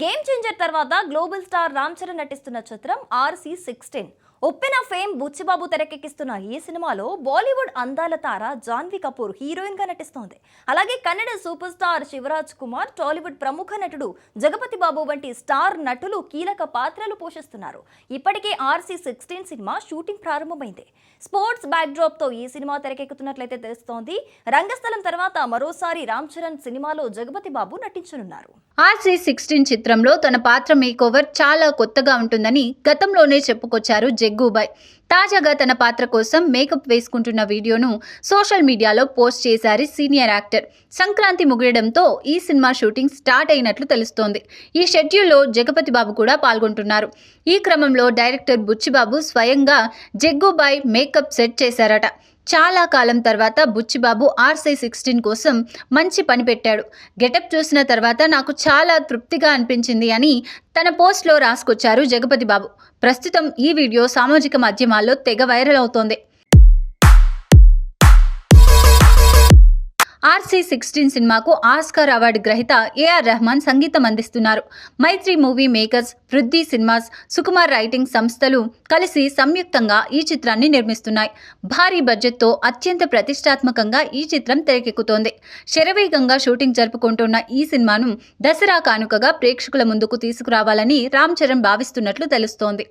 Game changer తర్వాత global star Ram Charan నటిస్తున్న చిత్రం RC sixteen Uppena fame Buchibabu తెరకెక్కిస్తున్న ఈ సినిమాలో బాలీవుడ్ అందాల తార జాన్వీ కపూర్ హీరోయిన్గా నటిస్తోంది. అలాగే Kannada super star Shivaraj Kumar Tollywood ప్రముఖ నటుడు జగపతి బాబు వంటి స్టార్ నటులు కీలక పాత్రలు పోషిస్తున్నారు. ఇప్పటికే ఆర్సీ సిక్స్టీన్ సినిమా షూటింగ్ ప్రారంభమైంది. స్పోర్ట్స్ బ్యాక్డ్రాప్తో ఈ సినిమా తెరకెక్కుతున్నట్లయితే తెలుస్తోంది. రంగస్థలం తర్వాత మరోసారి రామ్ చరణ్ సినిమాలో జగపతి బాబు నటించనున్నారు. ఆర్సీ సిక్స్టీన్ చిత్రంలో తన పాత్ర మేకోవర్ చాలా కొత్తగా ఉంటుందని గతంలోనే చెప్పుకొచ్చారు జగ్గుబాయ్. తాజాగా తన పాత్ర కోసం మేకప్ వేసుకుంటున్న వీడియోను సోషల్ మీడియాలో పోస్ట్ చేశారు సీనియర్ యాక్టర్. సంక్రాంతి ముగియడంతో ఈ సినిమా షూటింగ్ స్టార్ట్ అయినట్లు తెలుస్తోంది. ఈ షెడ్యూల్లో జగపతి బాబు కూడా పాల్గొంటున్నారు. ఈ క్రమంలో డైరెక్టర్ బుచ్చిబాబు స్వయంగా జగ్గుబాయ్ మేకప్ సెట్ చేశారట. చాలా కాలం తర్వాత బుచ్చిబాబు ఆర్సీ సిక్స్టీన్ కోసం మంచి పని పెట్టాడు. గెటప్ చూసిన తర్వాత నాకు చాలా తృప్తిగా అనిపించింది అని తన పోస్ట్లో రాసుకొచ్చారు జగపతి బాబు ప్రస్తుతం ఈ వీడియో సామాజిక మాధ్యమాల్లో తెగ వైరల్ అవుతోంది. ఆర్సీ సిక్స్టీన్ సినిమాకు ఆస్కార్ అవార్డు గ్రహీత ఏఆర్ రెహమాన్ సంగీతం అందిస్తున్నారు. Mythri movie makers Vriddhi cinemas Sukumar writing సంస్థలు కలిసి సంయుక్తంగా ఈ చిత్రాన్ని నిర్మిస్తున్నాయి. భారీ బడ్జెట్తో అత్యంత ప్రతిష్టాత్మకంగా ఈ చిత్రం తెరకెక్కుతోంది. శరవేగంగా షూటింగ్ జరుపుకుంటున్న ఈ సినిమాను దసరా కానుకగా ప్రేక్షకుల ముందుకు తీసుకురావాలని రామ్ చరణ్ భావిస్తున్నట్లు తెలుస్తోంది.